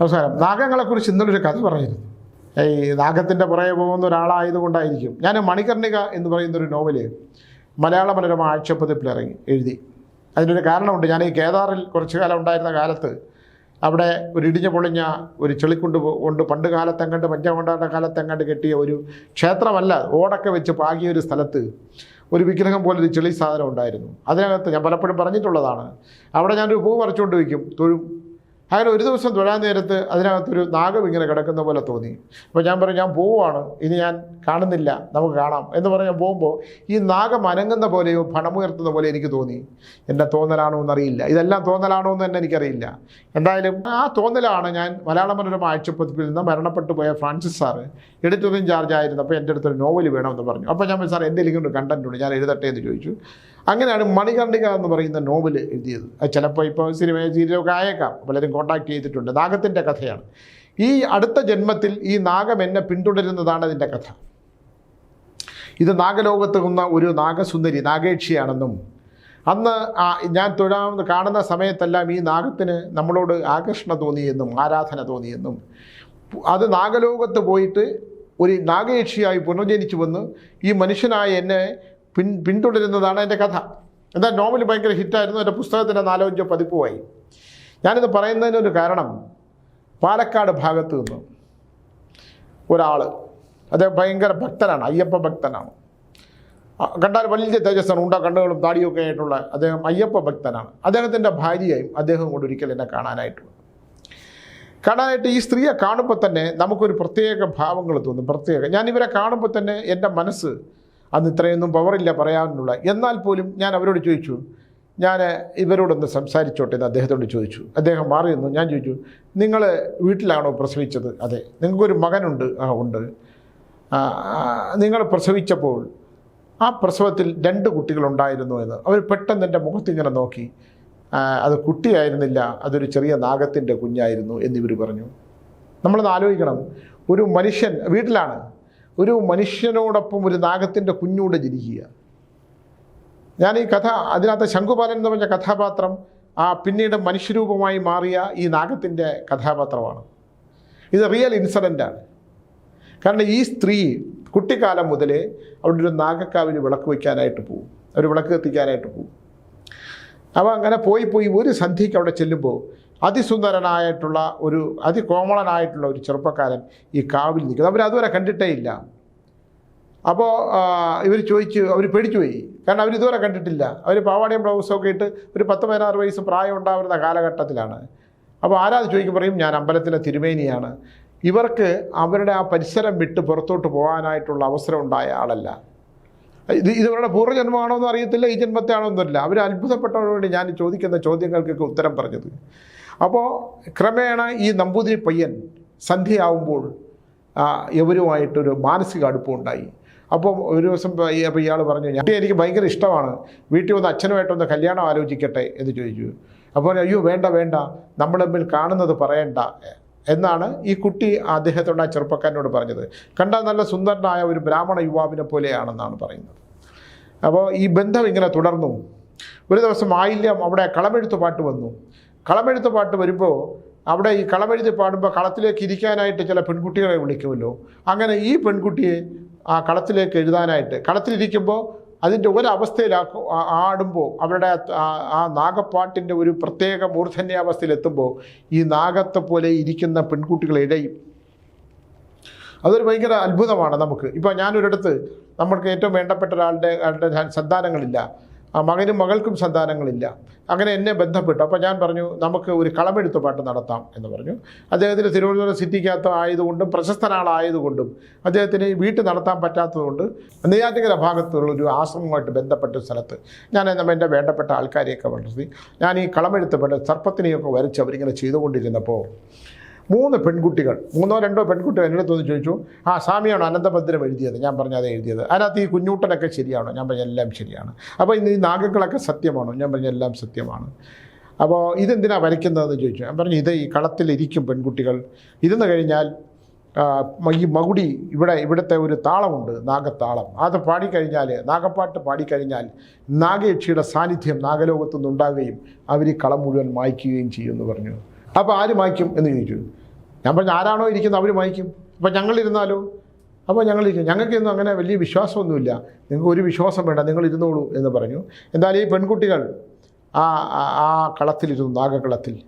നമസ്കാരം നാഗങ്ങളെക്കുറിച്ച് ഇന്നലൊരു കഥ പറഞ്ഞിരുന്നു ഈ നാഗത്തിന്റെ പുറകെ പോകുന്ന ഒരാളായതുകൊണ്ടായിരിക്കും. ഞാൻ മണികർണിക എന്ന് പറയുന്ന ഒരു നോവൽ മലയാള മനോരമ ആഴ്ചപ്പതിപ്പിൽ ഇറങ്ങി എഴുതി. അതിനൊരു കാരണമുണ്ട്. ഞാൻ ഈ കേദാറിൽ കുറച്ചു കാലം ഉണ്ടായിരുന്ന കാലത്ത് അവിടെ ഒരു ഇടിഞ്ഞു പൊളിഞ്ഞ ഒരു ചെളിക്കുണ്ട് കൊണ്ട് പണ്ട് കാലത്തെങ്ങാണ്ട് പഞ്ചകൊണ്ടാട്ട കാലത്തെങ്ങാണ്ട് കെട്ടിയ ഒരു ക്ഷേത്രമല്ല ഓടൊക്കെ വെച്ച് പാകിയ ഒരു സ്ഥലത്ത് ഒരു വിഗ്രഹം പോലെ ഒരു ചെളി സാധനം ഉണ്ടായിരുന്നു. അതിനകത്ത് ഞാൻ പലപ്പോഴും പറഞ്ഞിട്ടുള്ളതാണ്. അവിടെ ഞാനൊരു പൂ പറിച്ചുകൊണ്ട് വയ്ക്കും തൊഴും. അങ്ങനെ ഒരു ദിവസം തൊഴാൻ നേരത്ത് അതിനകത്തൊരു നാഗം ഇങ്ങനെ കിടക്കുന്ന പോലെ തോന്നി. അപ്പോൾ ഞാൻ പറഞ്ഞു ഞാൻ പോവുകയാണ് ഇനി ഞാൻ കാണുന്നില്ല. നമുക്ക് കാണാം. എന്ന് പറഞ്ഞ് ഞാൻ പോകുമ്പോൾ ഈ നാഗം അനങ്ങുന്ന പോലെയോ പണമുയർത്തുന്ന പോലെ എനിക്ക് തോന്നി. എന്റെ തോന്നലാണോ എന്നറിയില്ല. ഇതെല്ലാം തോന്നലാണോ എന്ന് തന്നെ എനിക്കറിയില്ല. എന്തായാലും ആ തോന്നലാണ് ഞാൻ മലയാള മനോരമ ആഴ്ചപ്പതിപ്പിൽ നിന്ന് മരണപ്പെട്ടു പോയ ഫ്രാൻസിസ് സാറ് എഡിറ്റർ ഇൻചാർജ് ആയിരുന്നപ്പോൾ എന്റെ അടുത്തൊരു നോവൽ വേണമെന്ന് പറഞ്ഞു. അപ്പോൾ ഞാൻ സാർ എന്റെ ലിങ്കൊണ്ട് കണ്ടന്റ് ഉണ്ട്. ഞാൻ എഴുതട്ടെ എന്ന് ചോദിച്ചു. അങ്ങനെയാണ് മണികർണിക എന്ന് പറയുന്ന നോവൽ എഴുതിയത്. ചിലപ്പോൾ ഇപ്പോൾ സിനിമ സീരിയലൊക്കെ ആയേക്കാം. പലരും കോണ്ടാക്ട് ചെയ്തിട്ടുണ്ട്. നാഗത്തിന്റെ കഥയാണ്. ഈ അടുത്ത ജന്മത്തിൽ ഈ നാഗം എന്നെ പിന്തുടരുന്നതാണ് അതിന്റെ കഥ. ഇത് നാഗലോകത്ത് നിന്ന ഒരു നാഗസുന്ദരി നാഗേക്ഷിയാണെന്നും അന്ന് ഞാൻ തൊഴാമെന്ന് കാണുന്ന സമയത്തെല്ലാം ഈ നാഗത്തിന് നമ്മളോട് ആകർഷണ തോന്നിയെന്നും ആരാധന തോന്നിയെന്നും അത് നാഗലോകത്ത് പോയിട്ട് ഒരു നാഗേക്ഷിയായി പുനർജനിച്ചു വന്ന് ഈ മനുഷ്യനായ എന്നെ പിൻ പിന്തുടരുന്നതാണ് എന്റെ കഥ. എന്താ നോവൽ ഭയങ്കര ഹിറ്റായിരുന്നു. എന്റെ പുസ്തകത്തിന്റെ നാലോ അഞ്ചോ പതിപ്പുമായി. ഞാനിത് പറയുന്നതിനൊരു കാരണം പാലക്കാട് ഭാഗത്തു നിന്ന് ഒരാൾ അദ്ദേഹം ഭയങ്കര ഭക്തനാണ് അയ്യപ്പ ഭക്തനാണ്. കണ്ടാൽ വലിയ തേജസ്സാണ്. ഉണ്ട കണ്ണുകളും താടിയൊക്കെ ആയിട്ടുള്ള അദ്ദേഹം അയ്യപ്പ ഭക്തനാണ്. അദ്ദേഹത്തിന്റെ ഭാര്യയായും അദ്ദേഹം കൊണ്ട് ഒരിക്കൽ എന്നെ കാണാനായിട്ട് വന്നു. കാണാനായിട്ട് ഈ സ്ത്രീയെ കാണുമ്പോൾ തന്നെ നമുക്കൊരു പ്രത്യേക ഭാവങ്ങൾ തോന്നും പ്രത്യേക. ഞാൻ ഇവരെ കാണുമ്പോൾ തന്നെ എന്റെ മനസ്സ് അന്ന് ഇത്രയൊന്നും പവറില്ല പറയാനുള്ള. എന്നാൽ പോലും ഞാൻ അവരോട് ചോദിച്ചു ഞാൻ ഇവരോടൊന്ന് സംസാരിച്ചോട്ടെ എന്ന് അദ്ദേഹത്തോട് ചോദിച്ചു. അദ്ദേഹം മാറി നിന്നു. ഞാൻ ചോദിച്ചു നിങ്ങൾ വീട്ടിലാണോ പ്രസവിച്ചത്? അതെ നിങ്ങൾക്കൊരു മകനുണ്ട് ആ ഉണ്ട്. നിങ്ങൾ പ്രസവിച്ചപ്പോൾ ആ പ്രസവത്തിൽ രണ്ട് കുട്ടികളുണ്ടായിരുന്നു എന്ന്. അവർ പെട്ടെന്ന് എന്റെ മുഖത്തിങ്ങനെ നോക്കി. അത് കുട്ടിയായിരുന്നില്ല അതൊരു ചെറിയ നാഗത്തിന്റെ കുഞ്ഞായിരുന്നു എന്നിവർ പറഞ്ഞു. നമ്മളത് ആലോചിക്കണം. ഒരു മനുഷ്യൻ വീട്ടിലാണ് ഒരു മനുഷ്യനോടൊപ്പം ഒരു നാഗത്തിന്റെ കുഞ്ഞൂടെ ജനിക്കുക. ഞാൻ ഈ കഥ അതിനകത്ത് ശംഖുപാലൻ എന്ന് പറഞ്ഞ കഥാപാത്രം ആ പിന്നീട് മനുഷ്യരൂപമായി മാറിയ ഈ നാഗത്തിന്റെ കഥാപാത്രമാണ്. ഇത് റിയൽ ഇൻസിഡന്റാണ്. കാരണം ഈ സ്ത്രീ കുട്ടിക്കാലം മുതലേ അവിടെ ഒരു നാഗക്കാവിന് വിളക്ക് വയ്ക്കാനായിട്ട് പോകും അവർ വിളക്ക് കത്തിക്കാനായിട്ട് പോകും അപ്പോൾ അങ്ങനെ പോയി പോയി ഒരു സന്ധ്യയ്ക്ക് അവിടെ ചെല്ലുമ്പോൾ അതിസുന്ദരനായിട്ടുള്ള ഒരു അതികോമളനായിട്ടുള്ള ഒരു ചെറുപ്പക്കാരൻ ഈ കാവിൽ നിൽക്കുന്നത് അവർ അതുവരെ കണ്ടിട്ടേ ഇല്ല. അപ്പോൾ ഇവർ ചോദിച്ചു അവർ പേടിച്ചു പോയി. കാരണം അവർ ഇതുവരെ കണ്ടിട്ടില്ല. അവർ പാവാടയും ബ്ലൗസൊക്കെ ഇട്ട് ഒരു പത്ത് പതിനാറ് വയസ്സ് പ്രായം ഉണ്ടാവുന്ന കാലഘട്ടത്തിലാണ്. അപ്പോൾ ആരാത് ചോദിക്കും പറയും ഞാൻ അമ്പലത്തിലെ തിരുമേനിയാണ്. ഇവർക്ക് അവരുടെ ആ പരിസരം വിട്ട് പുറത്തോട്ട് പോകാനായിട്ടുള്ള അവസരം ഉണ്ടായ ആളല്ല. ഇത് ഇത് ഇവരുടെ പൂർവജന്മമാണോ എന്ന് അറിയത്തില്ല ഈ ജന്മത്തെ ആണോ എന്നല്ല അവർ അത്ഭുതപ്പെട്ടവരോട് ഞാൻ ചോദിക്കുന്ന ചോദ്യങ്ങൾക്കൊക്കെ ഉത്തരം പറഞ്ഞത്. അപ്പോൾ ക്രമേണ ഈ നമ്പൂതിരി പയ്യൻ സന്ധ്യയാവുമ്പോൾ എവരുമായിട്ടൊരു മാനസിക അടുപ്പമുണ്ടായി അപ്പോൾ ഒരു ദിവസം അപ്പോൾ ഇയാൾ പറഞ്ഞു ഞാൻ എനിക്ക് ഭയങ്കര ഇഷ്ടമാണ്. വീട്ടിൽ വന്ന് അച്ഛനുമായിട്ടൊന്ന് കല്യാണം ആലോചിക്കട്ടെ എന്ന് ചോദിച്ചു. അപ്പോൾ അയ്യോ വേണ്ട വേണ്ട. നമ്മൾ തമ്മിൽ കാണുന്നത് പറയണ്ട. എന്നാണ് ഈ കുട്ടി അദ്ദേഹത്തോട് ആ ചെറുപ്പക്കാരനോട് പറഞ്ഞത്. കണ്ടാൽ നല്ല സുന്ദരനായ ഒരു ബ്രാഹ്മണ യുവാവിനെ പോലെയാണെന്നാണ് പറയുന്നത്. അപ്പോൾ ഈ ബന്ധം ഇങ്ങനെ തുടർന്നു. ഒരു ദിവസം ആയില്യം അവിടെ കളമെഴുത്ത് പാട്ട് വന്നു. കളമെഴുത്ത് പാട്ട് വരുമ്പോൾ അവിടെ ഈ കളമെഴുതി പാടുമ്പോൾ കളത്തിലേക്ക് ഇരിക്കാനായിട്ട് ചില പെൺകുട്ടികളെ വിളിക്കുമല്ലോ. അങ്ങനെ ഈ പെൺകുട്ടിയെ ആ കളത്തിലേക്ക് എഴുതാനായിട്ട് കളത്തിലിരിക്കുമ്പോൾ അതിന്റെ ഒരവസ്ഥയിലാക്കും ആ- ആടുമ്പോൾ അവരുടെ ആ- ആ നാഗപ്പാട്ടിന്റെ ഒരു പ്രത്യേക മൂർധന്യാവസ്ഥയിലെത്തുമ്പോൾ ഈ നാഗത്തെ പോലെ ഇരിക്കുന്ന പെൺകുട്ടികളെ ഇഴയും അതൊരു ഭയങ്കര അത്ഭുതമാണ് നമുക്ക്. ഇപ്പോൾ ഞാനൊരിടത്ത് നമ്മൾക്ക് ഏറ്റവും വേണ്ടപ്പെട്ട ഒരാളുടെ ആളുടെ സന്താനങ്ങളില്ല. ആ മകനും മകൾക്കും സന്താനങ്ങളില്ല. അങ്ങനെ എന്നെ ബന്ധപ്പെട്ടു. അപ്പോൾ ഞാൻ പറഞ്ഞു നമുക്ക് ഒരു കളമെടുത്ത് പാട്ട് നടത്താം എന്ന് പറഞ്ഞു. അദ്ദേഹത്തിന് തിരുവനന്തപുരം സിറ്റിക്കകത്ത് ആയതുകൊണ്ടും പ്രശസ്തനാളായതുകൊണ്ടും അദ്ദേഹത്തിന് വീട്ടിൽ നടത്താൻ പറ്റാത്തതുകൊണ്ട് നെയ്യാറ്റിക്കര ഭാഗത്തുള്ള ഒരു ആശ്രമവുമായിട്ട് ബന്ധപ്പെട്ട സ്ഥലത്ത് ഞാൻ നമ്മൾ എന്റെ വേണ്ടപ്പെട്ട ആൾക്കാരെയൊക്കെ വളർത്തി ഞാൻ ഈ കളമെടുത്ത് പാട്ട് സർപ്പത്തിനെയൊക്കെ വരച്ച് അവരിങ്ങനെ ചെയ്തുകൊണ്ടിരുന്നപ്പോൾ മൂന്ന് പെൺകുട്ടികൾ മൂന്നോ രണ്ടോ പെൺകുട്ടികൾ എന്റെ അടുത്ത് ചോദിച്ചു ആ സ്വാമിയാണ് അനന്തഭദ്രം എഴുതിയത്? ഞാൻ പറഞ്ഞു അത് എഴുതിയത്. അതിനകത്ത് ഈ കുഞ്ഞൂട്ടനൊക്കെ ശരിയാണോ? ഞാൻ പറഞ്ഞ എല്ലാം ശരിയാണ്. അപ്പോൾ ഇന്ന് ഈ നാഗങ്ങളൊക്കെ സത്യമാണോ? ഞാൻ പറഞ്ഞ എല്ലാം സത്യമാണ്. അപ്പോൾ ഇതെന്തിനാണ് വരയ്ക്കുന്നതെന്ന് ചോദിച്ചു. ഞാൻ പറഞ്ഞു ഇത് ഈ കളത്തിലിരിക്കും പെൺകുട്ടികൾ. ഇരുന്ന് കഴിഞ്ഞാൽ ഈ മകുടി ഇവിടെ ഇവിടുത്തെ ഒരു താളമുണ്ട് നാഗത്താളം. അത് പാടിക്കഴിഞ്ഞാൽ നാഗപ്പാട്ട് പാടിക്കഴിഞ്ഞാൽ നാഗയക്ഷിയുടെ സാന്നിധ്യം നാഗലോകത്തു നിന്നുണ്ടാകുകയും അവർ ഈ കളം മുഴുവൻ മായ്ക്കുകയും ചെയ്യുമെന്ന് പറഞ്ഞു. അപ്പോൾ ആര് മായ്ക്കും എന്ന് ചോദിച്ചു. ഞാൻ പറഞ്ഞു ആരാണോ ഇരിക്കുന്നത് അവർ വായിക്കും. അപ്പം ഞങ്ങളിരുന്നാലോ? അപ്പോൾ ഞങ്ങളിരിക്കും. ഞങ്ങൾക്കൊന്നും അങ്ങനെ വലിയ വിശ്വാസമൊന്നുമില്ല. നിങ്ങൾക്ക് ഒരു വിശ്വാസം വേണ്ട നിങ്ങൾ ഇരുന്നോളൂ എന്ന് പറഞ്ഞു. എന്തായാലും ഈ പെൺകുട്ടികൾ ആ ആ- കളത്തിലിരുന്നു നാഗകളത്തിൽ.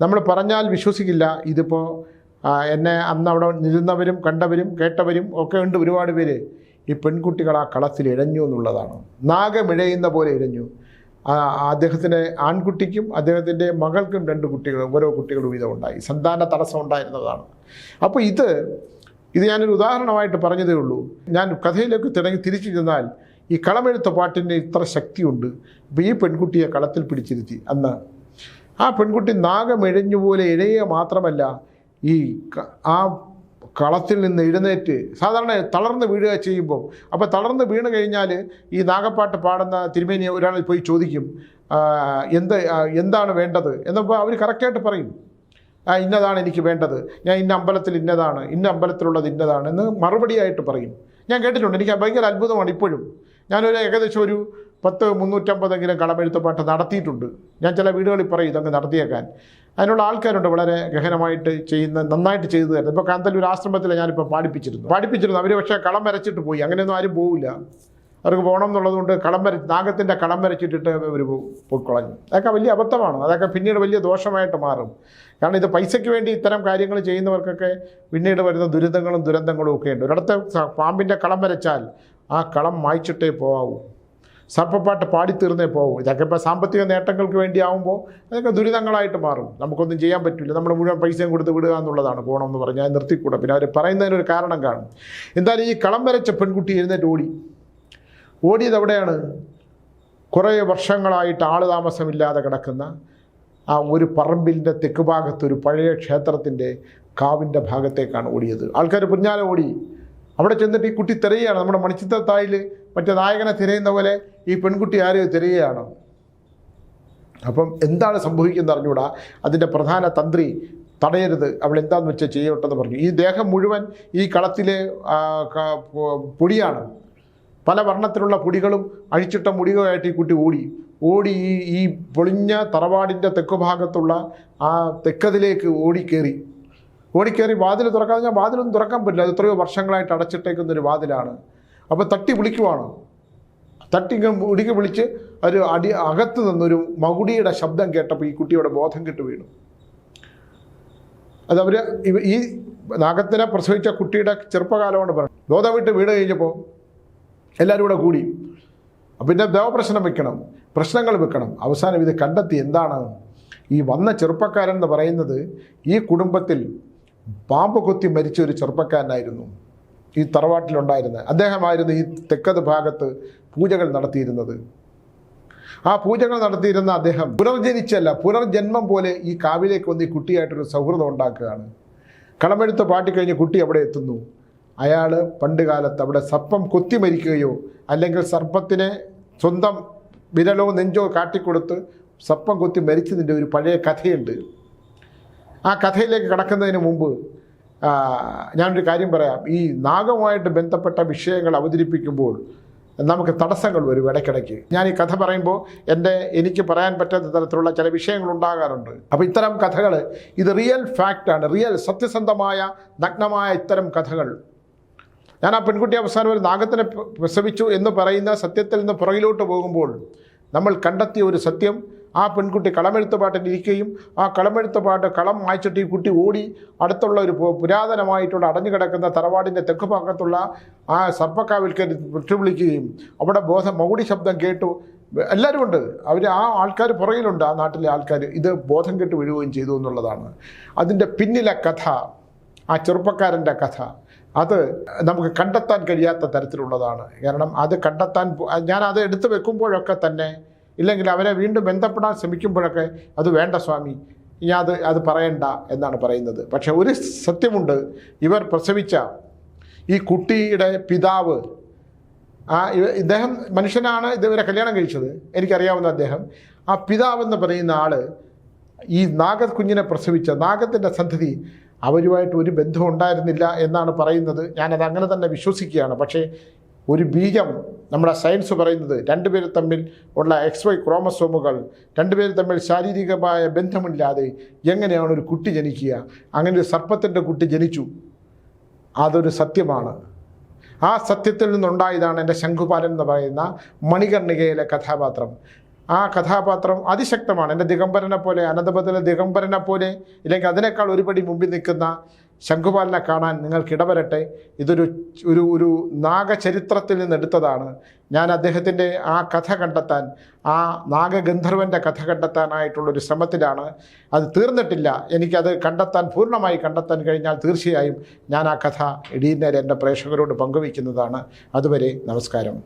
നമ്മൾ പറഞ്ഞാൽ വിശ്വസിക്കില്ല. ഇതിപ്പോൾ എന്നെ അന്ന് അവിടെ നിരുന്നവരും കണ്ടവരും കേട്ടവരും ഒക്കെ ഉണ്ട് ഒരുപാട് പേര്. ഈ പെൺകുട്ടികൾ ആ കളത്തിൽ ഇഴഞ്ഞു എന്നുള്ളതാണ്. നാഗമിഴയുന്ന പോലെ ഇഴഞ്ഞു. അദ്ദേഹത്തിന് ആൺകുട്ടിക്കും അദ്ദേഹത്തിന്റെ മകൾക്കും രണ്ട് കുട്ടികൾ ഓരോ കുട്ടികൾ വീതം ഉണ്ടായി സന്താന തടസ്സം ഉണ്ടായിരുന്നതാണ്. അപ്പോൾ ഇത് ഇത് ഞാനൊരു ഉദാഹരണമായിട്ട് പറഞ്ഞതേ ഉള്ളൂ. ഞാൻ കഥയിലേക്ക് തിടങ്ങി തിരിച്ചു ചെന്നാൽ ഈ കളമെഴുത്ത പാട്ടിന് ഇത്ര ശക്തിയുണ്ട്. അപ്പോൾ ഈ പെൺകുട്ടിയെ കളത്തിൽ പിടിച്ചിരുത്തി അന്ന്. ആ പെൺകുട്ടി നാഗമെഴഞ്ഞുപോലെ ഇഴയുക മാത്രമല്ല ഈ ആ കളത്തിൽ നിന്ന് എഴുന്നേറ്റ് സാധാരണ തളർന്ന് വീഴുക ചെയ്യുമ്പോൾ അപ്പോൾ തളർന്ന് വീണ് കഴിഞ്ഞാൽ ഈ നാഗപ്പാട്ട് പാടുന്ന തിരുമേനി ഒരാൾ പോയി ചോദിക്കും "ആ, എന്ത് എന്താണ് വേണ്ടത്? എന്നപ്പോൾ അവർ കറക്റ്റായിട്ട് പറയും ഇന്നതാണ് എനിക്ക് വേണ്ടത്. ഞാൻ ഇന്ന അമ്പലത്തിൽ ഇന്നതാണ് ഇന്ന അമ്പലത്തിലുള്ളത് ഇന്നതാണ് എന്ന് മറുപടിയായിട്ട് പറയും. ഞാൻ കേട്ടിട്ടുണ്ട് എനിക്ക് ഭയങ്കര അത്ഭുതമാണ് ഇപ്പോഴും. ഞാനൊരു ഏകദേശം ഒരു പത്ത് മുന്നൂറ്റമ്പതെങ്കിലും കളമെഴുത്തുപാട്ട് നടത്തിയിട്ടുണ്ട്. ഞാൻ ചില വീടുകളിൽ പറയും ഇതങ്ങ് നടത്തിയേക്കാൻ. അതിനുള്ള ആൾക്കാരുണ്ട് വളരെ ഗഹനമായിട്ട് ചെയ്യുന്ന നന്നായിട്ട് ചെയ്തു തരുന്നത്. ഇപ്പോൾ കാന്തല്ലൂർ ആശ്രമത്തിൽ ഞാനിപ്പോൾ പാടിപ്പിച്ചിരുന്നു. പാടിപ്പിച്ചിരുന്നു. അവർ പക്ഷേ കളം വരച്ചിട്ട് പോയി. അങ്ങനെയൊന്നും ആരും പോവില്ല. അവർക്ക് പോകണം എന്നുള്ളതുകൊണ്ട് കളം വര നാഗത്തിന്റെ കളം വരച്ചിട്ടിട്ട് അവർ പൊയ്ക്കുളഞ്ഞു. അതൊക്കെ വലിയ അബദ്ധമാണ്. അതൊക്കെ പിന്നീട് വലിയ ദോഷമായിട്ട് മാറും. കാരണം ഇത് പൈസയ്ക്ക് വേണ്ടി ഇത്തരം കാര്യങ്ങൾ ചെയ്യുന്നവർക്കൊക്കെ പിന്നീട് വരുന്ന ദുരിതങ്ങളും ദുരന്തങ്ങളും ഒക്കെ ഉണ്ട് ഒരിടത്ത് പാമ്പിന്റെ കളം വരച്ചാൽ ആ കളം മായ്ച്ചിട്ടേ പോകാവൂ സർപ്പപ്പാട്ട് പാടിത്തീർന്നേ പോകും. ഇതൊക്കെ ഇപ്പോൾ സാമ്പത്തിക നേട്ടങ്ങൾക്ക് വേണ്ടി ആകുമ്പോൾ അതൊക്കെ ദുരിതങ്ങളായിട്ട് മാറും. നമുക്കൊന്നും ചെയ്യാൻ പറ്റില്ല. നമ്മൾ മുഴുവൻ പൈസയും കൊടുത്ത് വിടുക എന്നുള്ളതാണ് പോകണം എന്ന് പറഞ്ഞാൽ നിർത്തിക്കൂടാ. പിന്നെ അവർ പറയുന്നതിനൊരു കാരണം കാണും. എന്തായാലും ഈ കളം വരച്ച പെൺകുട്ടി എഴുന്നേറ്റ് ഓടി. ഓടിയത് എവിടെയാണ്? കുറേ വർഷങ്ങളായിട്ട് ആൾ താമസമില്ലാതെ കിടക്കുന്ന ആ ഒരു പറമ്പിന്റെ തെക്ക് ഭാഗത്ത് ഒരു പഴയ ക്ഷേത്രത്തിന്റെ കാവിന്റെ ഭാഗത്തേക്കാണ് ഓടിയത്. ആൾക്കാർ പിന്നാലെ ഓടി. അവിടെ ചെന്നിട്ട് ഈ കുട്ടി തിരയുകയാണ്. നമ്മുടെ മണിച്ചിത്രത്തായിൽ മറ്റേ നായകനെ തിരയുന്ന പോലെ ഈ പെൺകുട്ടി ആരെയോ തിരയുകയാണ്. അപ്പം എന്താണ് സംഭവിക്കുന്നത് അറിഞ്ഞുകൂടാ അതിന്റെ പ്രധാന തന്ത്രി തടയരുത്. അവൾ എന്താണെന്ന് വെച്ചാൽ ചെയ്യട്ടെന്ന് പറഞ്ഞു. ഈ ദേഹം മുഴുവൻ ഈ കളത്തിലെ പൊടിയാണ്. പല വർണത്തിലുള്ള പൊടികളും അഴിച്ചിട്ട മുടികളുമായിട്ട് ഈ കുട്ടി ഓടി. ഓടി ഈ ഈ പൊളിഞ്ഞ തറവാടിന്റെ തെക്കുഭാഗത്തുള്ള ആ തെക്കതിലേക്ക് ഓടിക്കേറി. ഓടിക്കേറി വാതിൽ തുറക്കാതെ ഞാൻ വാതിലൊന്നും തുറക്കാൻ പറ്റില്ല. അത് എത്രയോ വർഷങ്ങളായിട്ട് അടച്ചിട്ടേക്കുന്ന ഒരു വാതിലാണ്. അപ്പോൾ തട്ടി വിളിക്കുവാണ്. തട്ടി ഇടിക്ക് വിളിച്ച് ഒരു അടി അകത്ത് നിന്നൊരു മകുടിയുടെ ശബ്ദം കേട്ടപ്പോൾ ഈ കുട്ടിയുടെ ബോധം കെട്ട് വീണു. അതവർ ഈ നാഗത്തിനെ പ്രസവിച്ച കുട്ടിയുടെ ചെറുപ്പകാലമാണ് പറയുന്നത് ബോധം വിട്ട് വീണ് കഴിഞ്ഞപ്പോൾ എല്ലാവരും കൂടെ കൂടി. പിന്നെ ദേവപ്രശ്നം വെക്കണം. പ്രശ്നങ്ങൾ വെക്കണം. അവസാനം ഇത് കണ്ടെത്തി. എന്താണ്? ഈ വന്ന ചെറുപ്പക്കാരൻ എന്ന് പറയുന്നത് ഈ കുടുംബത്തിൽ പാമ്പ് കൊത്തി മരിച്ച ഒരു ചെറുപ്പക്കാരനായിരുന്നു. ഈ തറവാട്ടിലുണ്ടായിരുന്നത് അദ്ദേഹമായിരുന്നു ഈ തെക്കത് ഭാഗത്ത് പൂജകൾ നടത്തിയിരുന്നത്. ആ പൂജകൾ നടത്തിയിരുന്ന അദ്ദേഹം പുനർജനിച്ചല്ല പുനർജന്മം പോലെ ഈ കാവിലേക്ക് വന്ന് ഈ കുട്ടിയായിട്ടൊരു സൗഹൃദം ഉണ്ടാക്കുകയാണ്. കളമെഴുത്ത് പാട്ടിക്കഴിഞ്ഞ് കുട്ടി അവിടെ എത്തുന്നു. അയാൾ പണ്ട് കാലത്ത് അവിടെ സർപ്പം കൊത്തി മരിക്കുകയോ അല്ലെങ്കിൽ സർപ്പത്തിനെ സ്വന്തം വിരലോ നെഞ്ചോ കാട്ടിക്കൊടുത്ത് സർപ്പം കൊത്തി മരിച്ചതിന്റെ ഒരു പഴയ കഥയുണ്ട്. ആ കഥയിലേക്ക് കടക്കുന്നതിന് മുമ്പ് ഞാനൊരു കാര്യം പറയാം. ഈ നാഗവുമായിട്ട് ബന്ധപ്പെട്ട വിഷയങ്ങൾ അവതരിപ്പിക്കുമ്പോൾ നമുക്ക് തടസ്സങ്ങൾ വരും ഇടയ്ക്കിടയ്ക്ക്. ഞാൻ ഈ കഥ പറയുമ്പോൾ എന്റെ എനിക്ക് പറയാൻ പറ്റാത്ത തരത്തിലുള്ള ചില വിഷയങ്ങൾ ഉണ്ടാകാറുണ്ട്. അപ്പോൾ ഇത്തരം കഥകൾ ഇത് റിയൽ ഫാക്റ്റാണ് റിയൽ സത്യസന്ധമായ നഗ്നമായ ഇത്തരം കഥകൾ. ഞാൻ ആ പെൺകുട്ടി അവസാനം ഒരു നാഗത്തിനെ പ്രസവിച്ചു എന്ന് പറയുന്ന സത്യത്തിൽ നിന്ന് പുറകിലോട്ട് പോകുമ്പോൾ നമ്മൾ കണ്ടെത്തിയ ഒരു സത്യം ആ പെൺകുട്ടി കളമെഴുത്ത പാട്ടിലിരിക്കുകയും ആ കളമെഴുത്ത പാട്ട് കളം മായ്ച്ചിട്ട് ഈ കുട്ടി ഓടി അടുത്തുള്ള ഒരു പുരാതനമായിട്ടുള്ള അടഞ്ഞു കിടക്കുന്ന തറവാടിന്റെ തെക്ക് ഭാഗത്തുള്ള ആ സർപ്പക്കാവിൽ കയറി വിളിക്കുകയും അവിടെ ബോധം മകുടി ശബ്ദം കേട്ടു. എല്ലാവരും ഉണ്ട്. അവർ ആ ആൾക്കാർ പുറകിലുണ്ട്. ആ നാട്ടിലെ ആൾക്കാർ ഇത് ബോധം കെട്ട് വീഴുകയും ചെയ്തു എന്നുള്ളതാണ്. അതിന്റെ പിന്നിലെ കഥ ആ ചെറുപ്പക്കാരന്റെ കഥ അത് നമുക്ക് കണ്ടെത്താൻ കഴിയാത്ത തരത്തിലുള്ളതാണ്. കാരണം അത് കണ്ടെത്താൻ ഞാൻ അത് എടുത്തു വെക്കുമ്പോഴൊക്കെ തന്നെ ഇല്ലെങ്കിൽ അവരെ വീണ്ടും ബന്ധപ്പെടാൻ ശ്രമിക്കുമ്പോഴൊക്കെ അത് വേണ്ട സ്വാമി ഇനി അത് അത് പറയണ്ട എന്നാണ് പറയുന്നത്. പക്ഷേ ഒരു സത്യമുണ്ട് ഇവർ പ്രസവിച്ച ഈ കുട്ടിയുടെ പിതാവ് ആ ഇദ്ദേഹം മനുഷ്യനാണ് ഇതുവരെ കല്യാണം കഴിച്ചത് എനിക്കറിയാവുന്ന അദ്ദേഹം. ആ പിതാവെന്ന് പറയുന്ന ആൾ ഈ നാഗ കുഞ്ഞിനെ പ്രസവിച്ച നാഗത്തിന്റെ സന്ധതി അവരുമായിട്ട് ഒരു ബന്ധം ഉണ്ടായിരുന്നില്ല എന്നാണ് പറയുന്നത്. ഞാനത് അങ്ങനെ തന്നെ വിശ്വസിക്കുകയാണ്. പക്ഷേ ഒരു ബീജം നമ്മുടെ സയൻസ് പറയുന്നത് രണ്ടുപേർ തമ്മിൽ ഉള്ള എക്സ് വൈ ക്രോമസോമുകൾ രണ്ടുപേർ തമ്മിൽ ശാരീരികമായ ബന്ധമില്ലാതെ എങ്ങനെയാണ് ഒരു കുട്ടി ജനിക്കുക? അങ്ങനെ ഒരു സർപ്പത്തിന്റെ കുട്ടി ജനിച്ചു. അതൊരു സത്യമാണ്. ആ സത്യത്തിൽ നിന്നുണ്ടായതാണ് എന്റെ ശംഖുപാലൻ എന്ന് പറയുന്ന മണികർണികയിലെ കഥാപാത്രം. ആ കഥാപാത്രം അതിശക്തമാണ്. എന്റെ ദിഗംബരനെ പോലെ അനന്തപതിലെ ദിഗംബരനെ പോലെ ഇല്ലെങ്കിൽ അതിനേക്കാൾ ഒരുപടി മുമ്പിൽ നിൽക്കുന്ന ശംഖുപാലനെ കാണാൻ നിങ്ങൾക്ക് ഇടവരട്ടെ ഇതൊരു ഒരു ഒരു നാഗചരിത്രത്തിൽ നിന്ന് എടുത്തതാണ് ഞാൻ അദ്ദേഹത്തിന്റെ ആ കഥ കണ്ടെത്താൻ ആ നാഗഗന്ധർവന്റെ കഥ കണ്ടെത്താനായിട്ടുള്ളൊരു ശ്രമത്തിലാണ്. അത് തീർന്നിട്ടില്ല. എനിക്കത് കണ്ടെത്താൻ പൂർണമായി കണ്ടെത്താൻ കഴിഞ്ഞാൽ തീർച്ചയായും ഞാൻ ആ കഥ ഇടീന്നേരെ എന്റെ പ്രേക്ഷകരോട് പങ്കുവയ്ക്കുന്നതാണ്. അതുവരെ നമസ്കാരം.